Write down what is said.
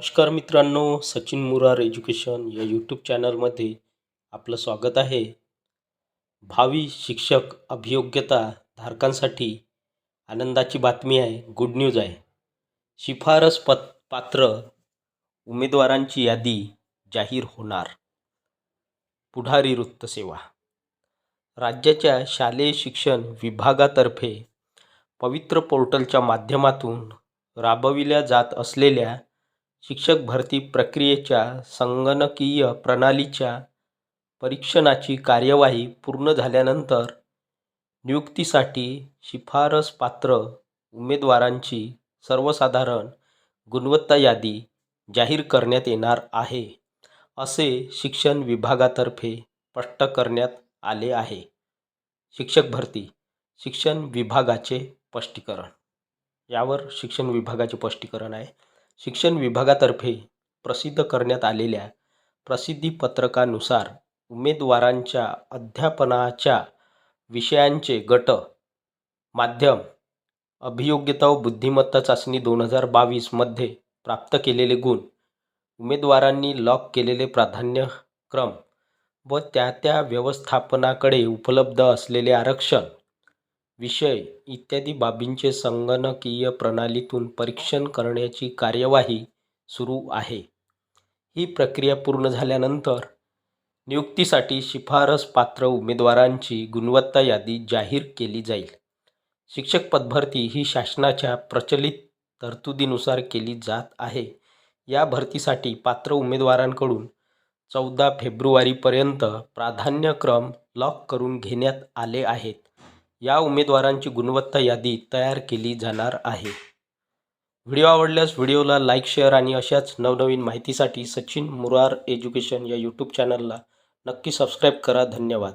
नमस्कार मित्रांनो सचिन मुरार एज्युकेशन या यूट्यूब चॅनलमध्ये आपलं स्वागत आहे. भावी शिक्षक अभियोग्यता धारकांसाठी आनंदाची बातमी आहे गुड न्यूज आहे. शिफारस पत पात्र उमेदवारांची यादी जाहीर होणार. पुढारी वृत्तसेवा. राज्याच्या शालेय शिक्षण विभागातर्फे पवित्र पोर्टलच्या माध्यमातून राबविल्या जात असलेल्या शिक्षक भरती प्रक्रियेच्या संगणकीय प्रणालीच्या परीक्षणाची कार्यवाही पूर्ण झाल्यानंतर नियुक्तीसाठी शिफारसपात्र उमेदवारांची सर्वसाधारण गुणवत्ता यादी जाहीर करण्यात येणार आहे असे शिक्षण विभागातर्फे स्पष्ट करण्यात आले आहे. शिक्षक भरती शिक्षण विभागाचे स्पष्टीकरण. यावर शिक्षण विभागाचे स्पष्टीकरण आहे. शिक्षण विभागातर्फे प्रसिद्ध करण्यात आलेल्या प्रसिद्धीपत्रकानुसार उमेदवारांच्या अध्यापनाच्या विषयांचे गट माध्यम अभियोग्यता व बुद्धिमत्ता चाचणी दोन हजार बावीसमध्ये प्राप्त केलेले गुण उमेदवारांनी लॉक केलेले प्राधान्यक्रम व त्या त्या व्यवस्थापनाकडे उपलब्ध असलेले आरक्षण विषय इत्यादी बाबींचे संगणकीय प्रणालीतून परीक्षण करण्याची कार्यवाही सुरू आहे. ही प्रक्रिया पूर्ण झाल्यानंतर नियुक्तीसाठी शिफारस पात्र उमेदवारांची गुणवत्ता यादी जाहीर केली जाईल. शिक्षक पदभरती ही शासनाच्या प्रचलित तरतुदीनुसार केली जात आहे. या भरतीसाठी पात्र उमेदवारांकडून चौदा फेब्रुवारीपर्यंत प्राधान्यक्रम लॉक करून घेण्यात आले आहेत. या उमेदवारांची गुणवत्ता यादी तयार केली जाणार आहे. व्हिडिओ आवडल्यास व्हिडिओला लाईक शेअर आणि अशाच नवनवीन माहितीसाठी सचिन मुरार एज्युकेशन या यूट्यूब चॅनलला नक्की सबस्क्राईब करा. धन्यवाद.